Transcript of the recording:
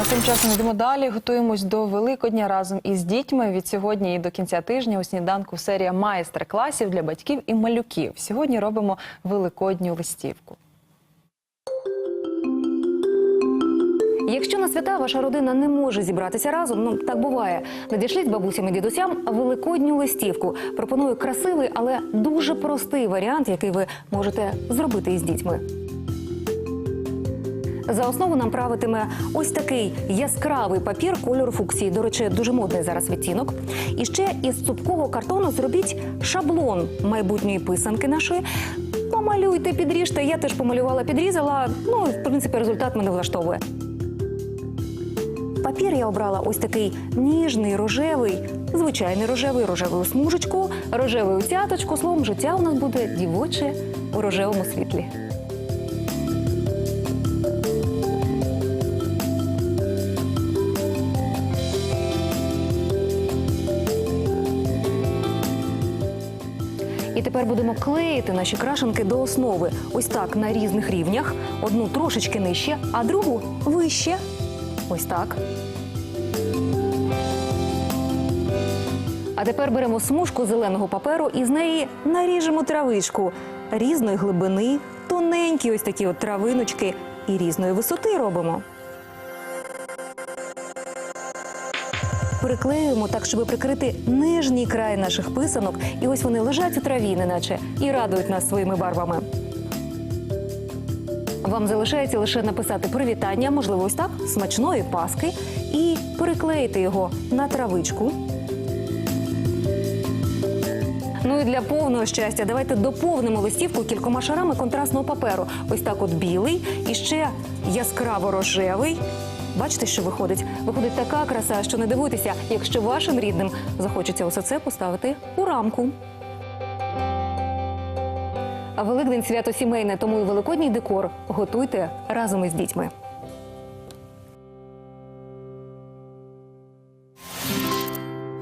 А тим часом йдемо далі. Готуємось до Великодня разом із дітьми. Від сьогодні і до кінця тижня у сніданку серія майстер-класів для батьків і малюків. Сьогодні робимо великодню листівку. Якщо на свята ваша родина не може зібратися разом, ну так буває. Надішліть бабусям і дідусям великодню листівку. Пропоную красивий, але дуже простий варіант, який ви можете зробити із дітьми. За основу нам правитиме ось такий яскравий папір кольору фуксії. До речі, дуже модний зараз відтінок. І ще із цупкого картону зробіть шаблон майбутньої писанки нашої. Помалюйте, підріжте. Я теж помалювала, підрізала. Ну, в принципі, результат мене влаштовує. Папір я обрала ось такий ніжний, рожевий, звичайний рожевий, рожеву смужечку, рожеву цяточку. Словом, життя у нас буде дівоче у рожевому світлі. І тепер будемо клеїти наші крашенки до основи. Ось так на різних рівнях. Одну трошечки нижче, а другу вище. Ось так. А тепер беремо смужку зеленого паперу і з неї наріжемо травичку різної глибини, тоненькі ось такі от травиночки і різної висоти робимо. Приклеюємо так, щоб прикрити нижній край наших писанок. І ось вони лежать у траві, неначе, і радують нас своїми барвами. Вам залишається лише написати привітання, можливо, ось так, смачної паски, і переклеїти його на травичку. Ну і для повного щастя, давайте доповнимо листівку кількома шарами контрастного паперу. Ось так, от білий і ще яскраво рожевий. Бачите, що виходить? Виходить така краса, що не дивуйтеся, якщо вашим рідним захочеться усе це поставити у рамку. А Великдень свято сімейне, тому і великодній декор готуйте разом із дітьми.